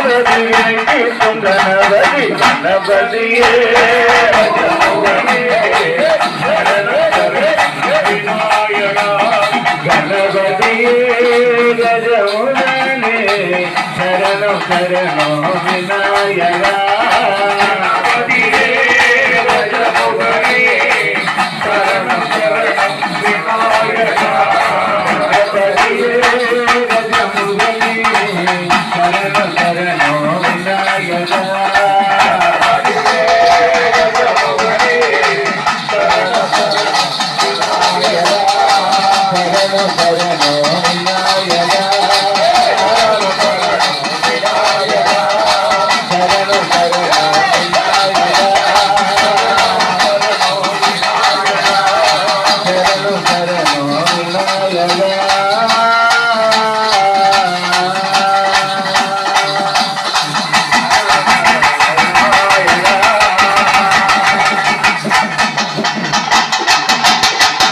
నవదియే సుందర నవది నవదియే శరణు శరణు వినాయగా Thank you.